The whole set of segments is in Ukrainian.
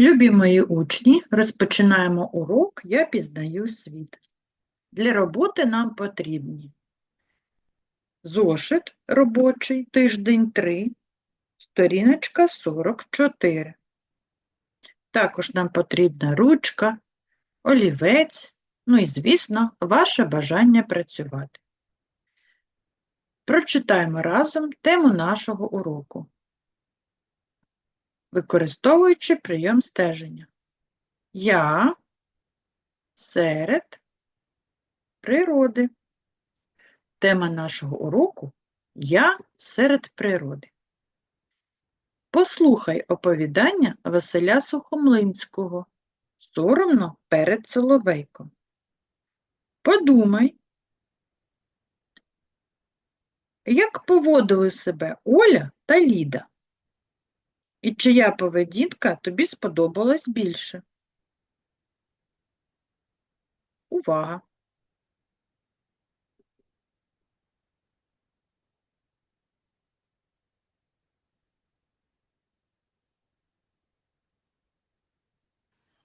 Любі мої учні, розпочинаємо урок Я пізнаю світ. Для роботи нам потрібні зошит робочий, тиждень 3, сторіночка 44. Також нам потрібна ручка, олівець, ну і, звісно, ваше бажання працювати. Прочитаємо разом тему нашого уроку використовуючи прийом стеження. Я серед природи. Тема нашого уроку Я серед природи. Послухай оповідання Василя Сухомлинського Соромно перед Соловейком. Подумай, як поводили себе Оля та Ліда. І чия поведінка тобі сподобалась більше? Увага!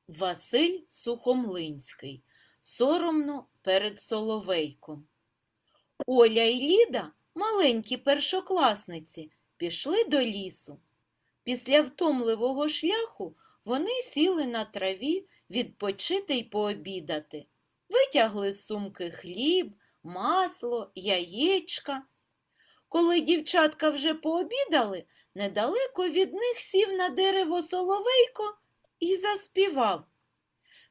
Василь Сухомлинський. Соромно перед Соловейком. Оля і Ліда, маленькі першокласниці, пішли до лісу. Після втомливого шляху вони сіли на траві відпочити й пообідати. Витягли з сумки хліб, масло, яєчка. Коли дівчатка вже пообідали, недалеко від них сів на дерево соловейко і заспівав.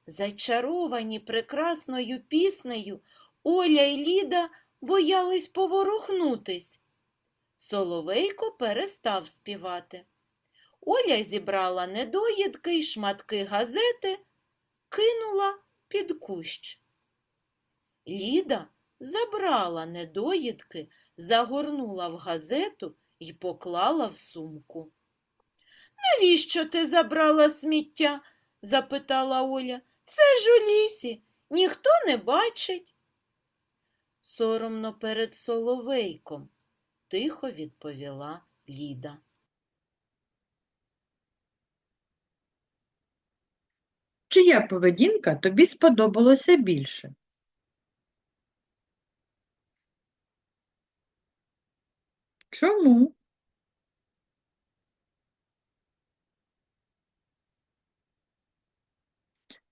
Зачаровані прекрасною піснею, Оля й Ліда боялись поворухнутись. Соловейко перестав співати. Оля зібрала недоїдки й шматки газети, кинула під кущ. Ліда забрала недоїдки, загорнула в газету і поклала в сумку. Навіщо ти забрала сміття? запитала Оля. Це ж у лісі, ніхто не бачить. Соромно перед соловейком, тихо відповіла Ліда. Чия поведінка тобі сподобалося більше? Чому?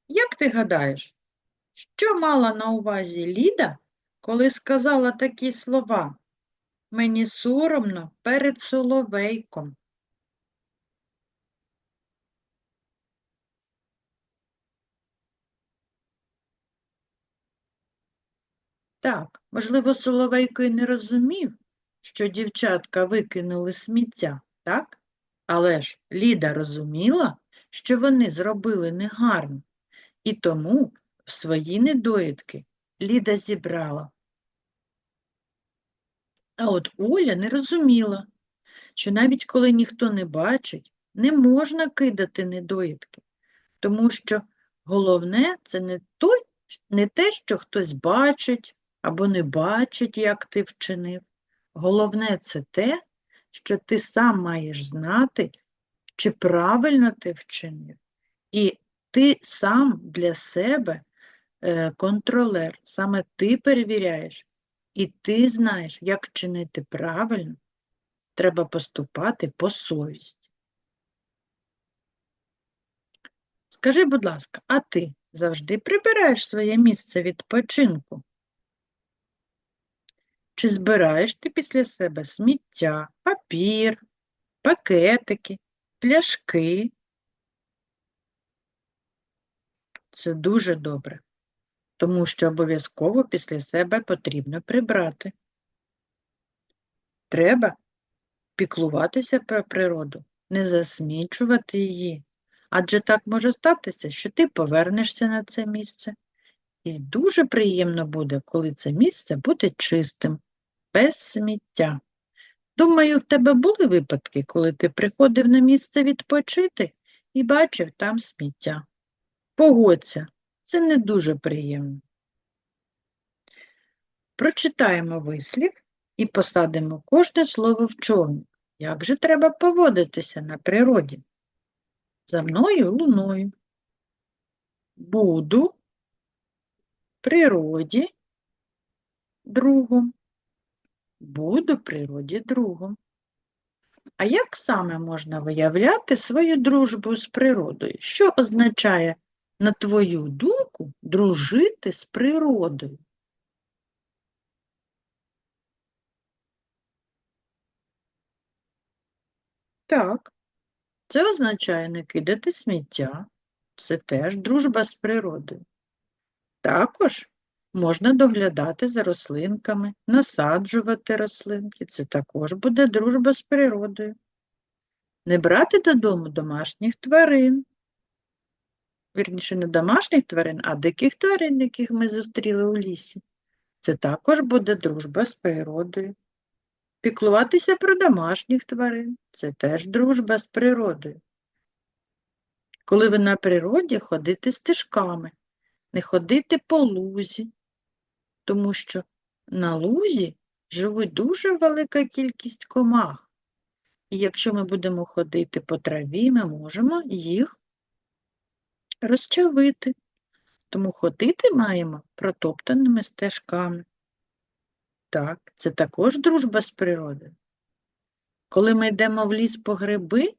Як ти гадаєш, що мала на увазі Ліда, коли сказала такі слова? Мені соромно перед соловейком. Так, можливо, Соловейко й не розумів, що дівчатка викинули сміття, так? Але ж Ліда розуміла, що вони зробили негарно, і тому в свої недоїдки Ліда зібрала. А от Оля не розуміла, що навіть коли ніхто не бачить, не можна кидати недоїдки, тому що головне це не, той, не те, що хтось бачить або не бачить, як ти вчинив. Головне це те, що ти сам маєш знати, чи правильно ти вчинив. І ти сам для себе е, контролер, саме ти перевіряєш, і ти знаєш, як вчинити правильно, треба поступати по совісті. Скажи, будь ласка, а ти завжди прибираєш своє місце відпочинку? Чи збираєш ти після себе сміття, папір, пакетики, пляшки? Це дуже добре, тому що обов'язково після себе потрібно прибрати. Треба піклуватися про природу, не засмічувати її, адже так може статися, що ти повернешся на це місце. І дуже приємно буде, коли це місце буде чистим, без сміття. Думаю, в тебе були випадки, коли ти приходив на місце відпочити і бачив там сміття. Погодься, це не дуже приємно. Прочитаємо вислів і посадимо кожне слово в човник. Як же треба поводитися на природі? За мною луною. Буду природі другом. Буду природі другом. А як саме можна виявляти свою дружбу з природою? Що означає, на твою думку, дружити з природою? Так, це означає не кидати сміття. Це теж дружба з природою. Також можна доглядати за рослинками, насаджувати рослинки. Це також буде дружба з природою. Не брати додому домашніх тварин. Вірніше, не домашніх тварин, а диких тварин, яких ми зустріли у лісі. Це також буде дружба з природою. Піклуватися про домашніх тварин це теж дружба з природою. Коли ви на природі ходити стежками, не ходити по лузі, тому що на лузі живуть дуже велика кількість комах. І якщо ми будемо ходити по траві, ми можемо їх розчавити. Тому ходити маємо протоптаними стежками. Так, це також дружба з природою. Коли ми йдемо в ліс по гриби,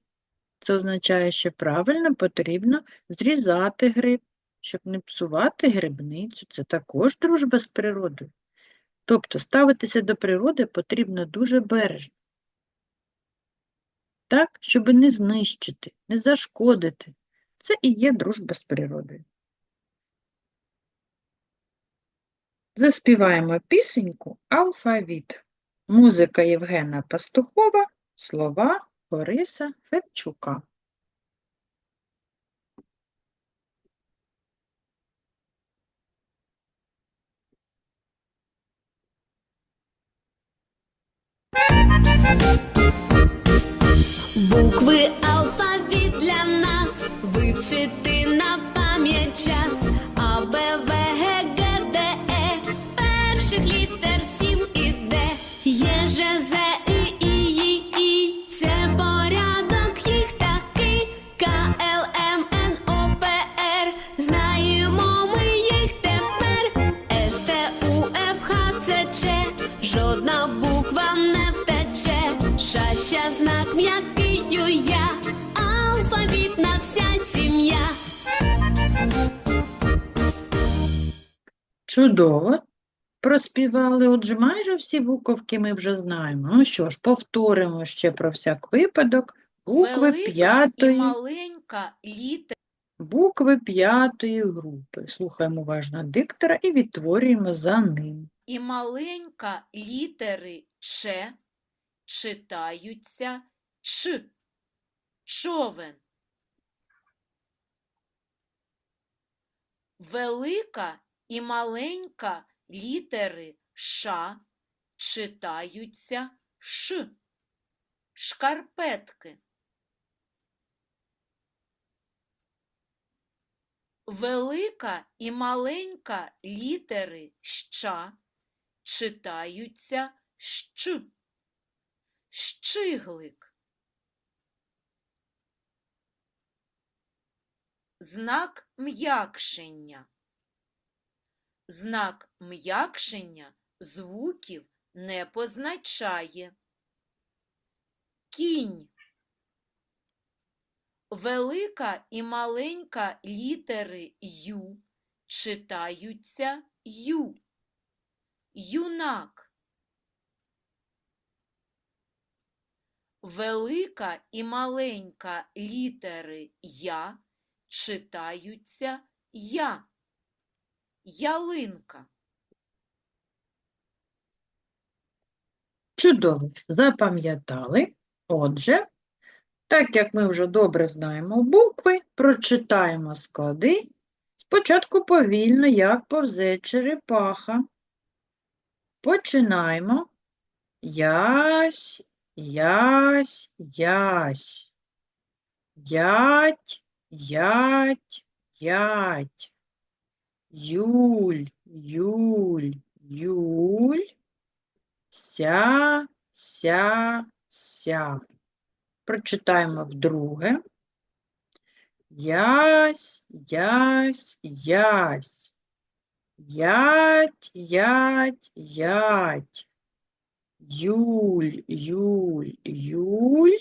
це означає, що правильно потрібно зрізати гриб, щоб не псувати грибницю. Це також дружба з природою. Тобто ставитися до природи потрібно дуже бережно. Так, щоб не знищити, не зашкодити. Це і є дружба з природою. Заспіваємо пісеньку Алфавіт. Музика Євгена Пастухова, слова Бориса Федчука. Букви алфавіт для нас вивчити на пам'ять час. Чудово. Проспівали, отже, майже всі буковки ми вже знаємо. Ну що ж, повторимо ще про всяк випадок. Букви Велика і п'ятої, маленька літера букви п'ятої групи. Слухаємо уважно диктора і відтворюємо за ним. і маленька літери Ч читаються Ч. Човен. Велика і маленька літери Ш читаються Ш. Шкарпетки. Велика і маленька літери Щ читаються Щ. Щиглик. Знак м'якшення. Знак м'якшення звуків не позначає. Кінь. Велика і маленька літери Ю читаються Ю. Юнак. Велика і маленька літери Я читаються Я. Ялинка. Чудово, запам'ятали. Отже, так як ми вже добре знаємо букви, прочитаємо склади. Спочатку повільно, як повзе черепаха. Починаємо. Ясь, ясь, ясь. Ять, ять, ять. Юль, юль, юль. Ся, ся, ся. Прочитаємо вдруге. Ясь, ясь, ясь. Ять, ять, ять. Юль, юль, юль.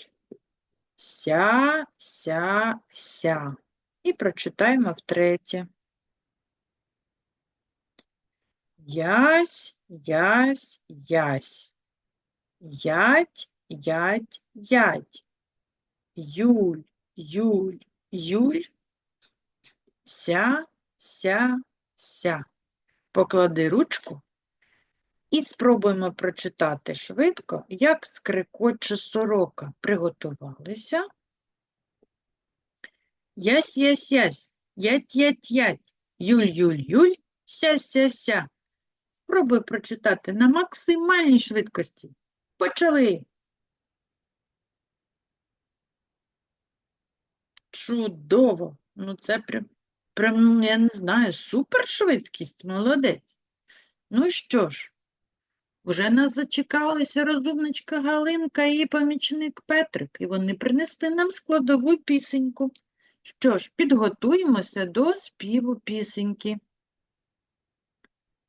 Ся, ся, ся. І прочитаємо втретє. Ясь, ясь, ясь. Ять, ять, ять. Юль, юль, юль. Ся, ся, ся. Поклади ручку і спробуємо прочитати швидко, як скрикоче сорока. Приготувалися. Ясь, ясь, ясь, ять, ять, ять, юль, юль, юль, ся, ся, ся. Спробуй прочитати на максимальній швидкості. Почали. Чудово. Ну, це прям, прям, я не знаю, супершвидкість, молодець. Ну що ж, вже нас зачекалися розумничка Галинка і помічник Петрик, і вони принесли нам складову пісеньку. Що ж, підготуємося до співу пісеньки.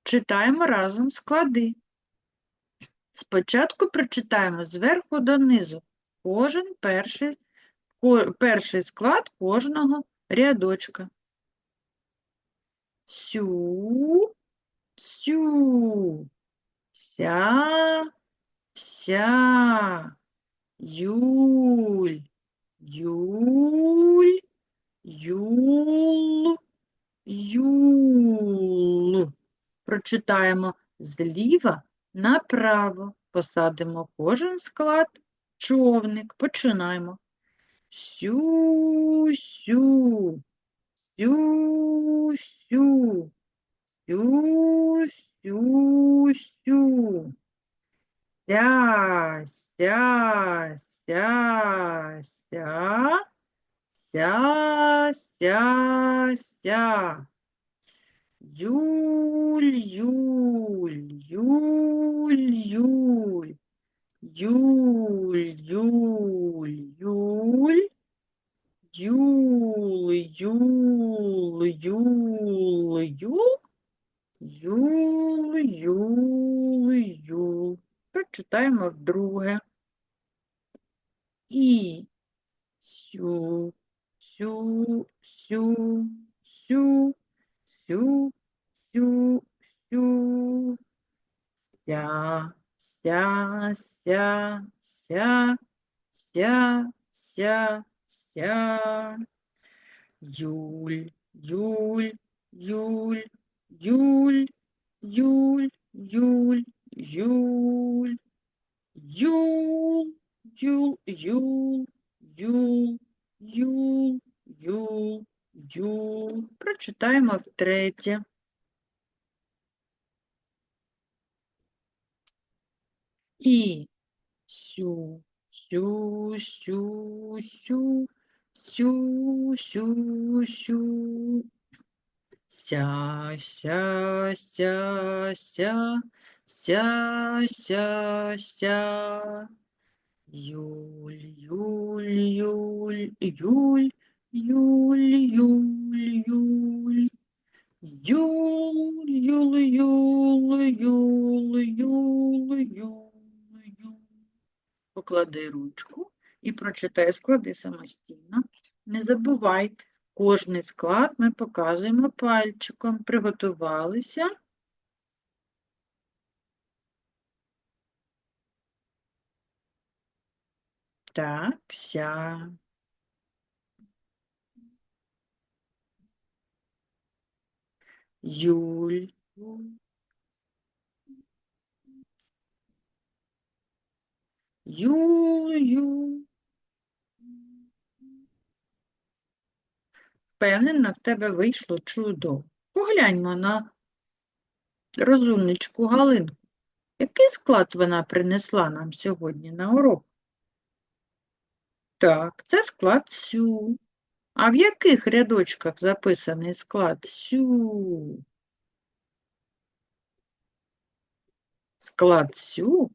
Читаємо разом склади. Спочатку прочитаємо зверху донизу кожен перший, ко- перший склад кожного рядочка. Сю, сю, ся, ся, юль, юль, юл, юл. Прочитаємо зліва направо. Посадимо кожен склад човник. Починаємо. Сю, сю, сю, сю, сю, сю, сю. Ся, ся, ся, ся, ся, ся, ся. Юль, юль, юль, юль. Юль, юль, юль. Юл, юл, юл, юл. Юл, юл, юл. Прочитаємо вдруге. І сю, сю, сю, сю, сю, сю, сю. Ся, ся, ся, ся, ся, ся, ся. Юль, юль, юль, юль, юль, юль, юль. Юл, юл, юл, юл, юл, юл, юл. Прочитаємо втретє. І сю, сю, сю, сю, сю, сю, сю. Ся, ся, ся, ся, ся, ся, ся. Юль, юль, юль, юль, юль, юль, юль. Юл, юл, юл, юл, юл, юл, юл. Поклади ручку і прочитай склади самостійно. Не забувай, кожний склад ми показуємо пальчиком. Приготувалися. Так, ся. Юль. Юль. Впевнена, в тебе вийшло чудо. Погляньмо на розумничку Галинку. Який склад вона принесла нам сьогодні на урок? Так, це склад сю. А в яких рядочках записаний склад сю? Склад сю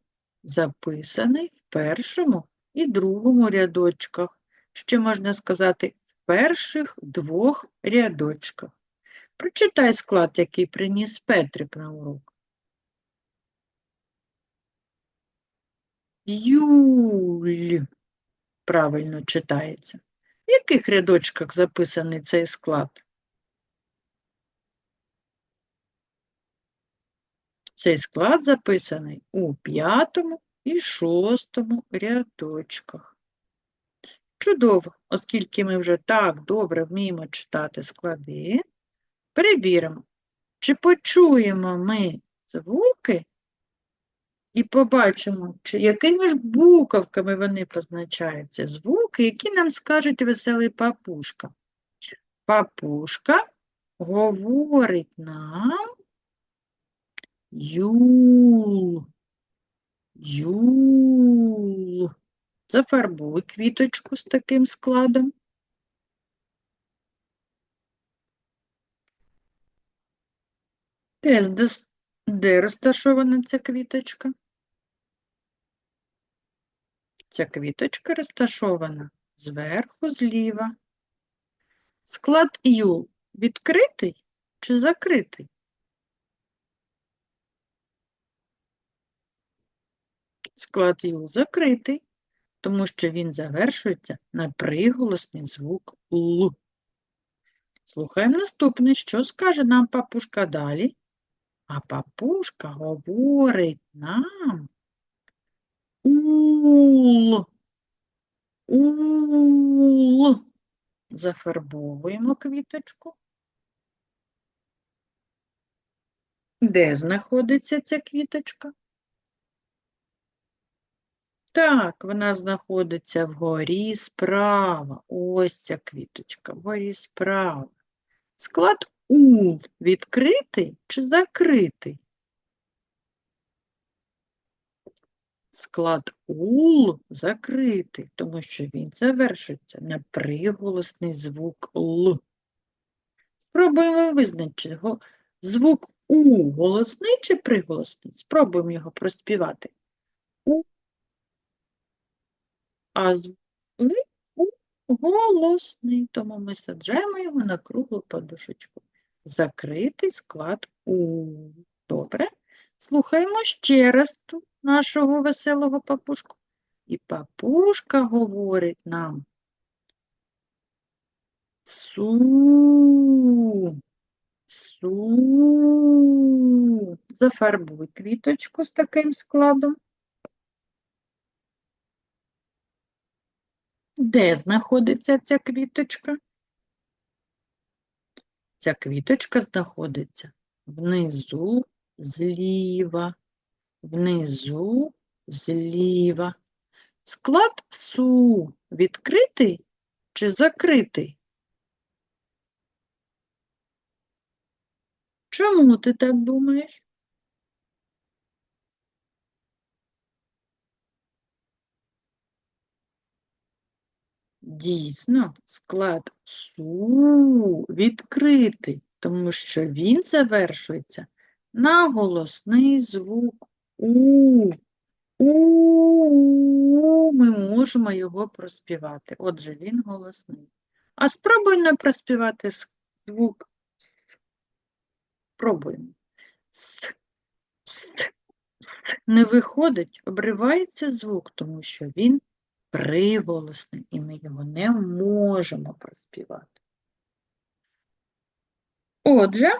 записаний в першому і другому рядочках. Ще можна сказати в перших двох рядочках. Прочитай склад, який приніс Петрик на урок. Юль правильно читається. В яких рядочках записаний цей склад? Цей склад записаний у п'ятому і шостому рядочках. Чудово, оскільки ми вже так добре вміємо читати склади, перевіримо, чи почуємо ми звуки і побачимо, чи якими ж буковками вони позначаються. Звуки, які нам скажуть веселий папушка. Папушка говорить нам Юл. Юл. Зафарбуй квіточку з таким складом. Здос- де розташована ця квіточка? Ця квіточка розташована зверху зліва. Склад Юл відкритий чи закритий? Склад Юл закритий, тому що він завершується на приголосний звук Л. Слухаємо наступне, що скаже нам папушка далі. А папушка говорить нам Ул. Ул. Зафарбовуємо квіточку. Де знаходиться ця квіточка? Так, вона знаходиться вгорі справа. Ось ця квіточка, вгорі справа. Склад ул відкритий чи закритий? Склад ул закритий, тому що він завершується на приголосний звук Л. Спробуємо визначити звук У голосний чи приголосний. Спробуємо його проспівати. У. А У голосний, тому ми саджаємо його на круглу подушечку. Закритий склад У. Добре. Слухаємо ще раз нашого веселого папушку. І папушка говорить нам. Су. Су. Зафарбуй квіточку з таким складом. Де знаходиться ця квіточка? Ця квіточка знаходиться внизу зліва, внизу зліва. Склад су відкритий чи закритий? Чому ти так думаєш? Дійсно, склад су відкритий, тому що він завершується на голосний звук у. У ми можемо його проспівати. Отже, він голосний. А спробуй проспівати звук. Пробуємо. С, с. Не виходить, обривається звук, тому що він приголосний, і ми його не можемо проспівати. Отже,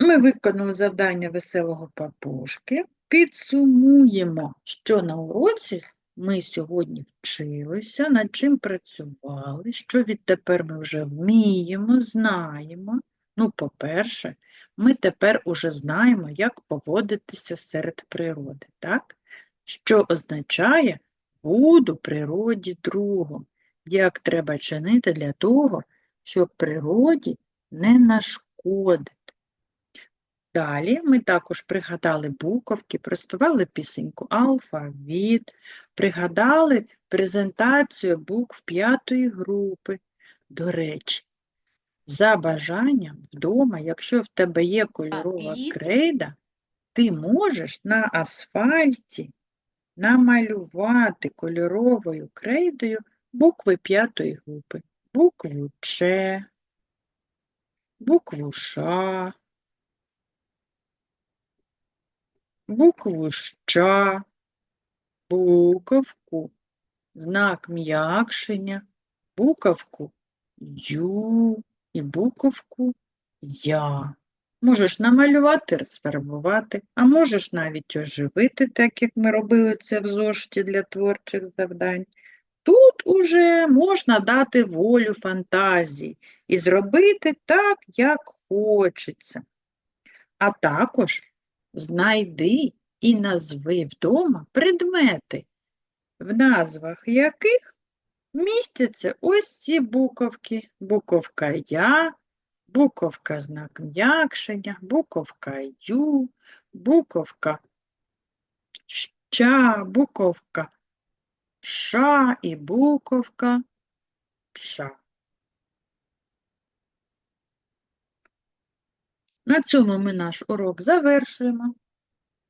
ми виконали завдання веселого папушки. Підсумуємо, що на уроці ми сьогодні вчилися, над чим працювали, що відтепер ми вже вміємо, знаємо. Ну, по-перше, ми тепер уже знаємо, як поводитися серед природи, так? Що означає буду природі другом, як треба чинити для того, щоб природі не нашкодити. Далі ми також пригадали буковки, проспівали пісеньку алфавіт, пригадали презентацію букв п'ятої групи. До речі, за бажанням вдома, якщо в тебе є кольорова крейда, ти можеш на асфальті намалювати кольоровою крейдою букви п'ятої групи. букву Ч, букву Ш, букву Щ, буковку, знак м'якшення, буковку Ю і буковку Я. Можеш намалювати, розфарбувати, а можеш навіть оживити, так як ми робили це в зошиті для творчих завдань. Тут уже можна дати волю фантазії і зробити так, як хочеться. А також знайди і назви вдома предмети, в назвах яких містяться ось ці буковки. Буковка Я, буковка знак м'якшення, буковка Ю, буковка Ща, буковка Ша і буковка Ша. На цьому ми наш урок завершуємо.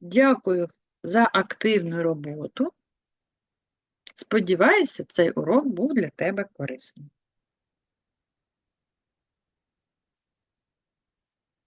Дякую за активну роботу. Сподіваюся, цей урок був для тебе корисним.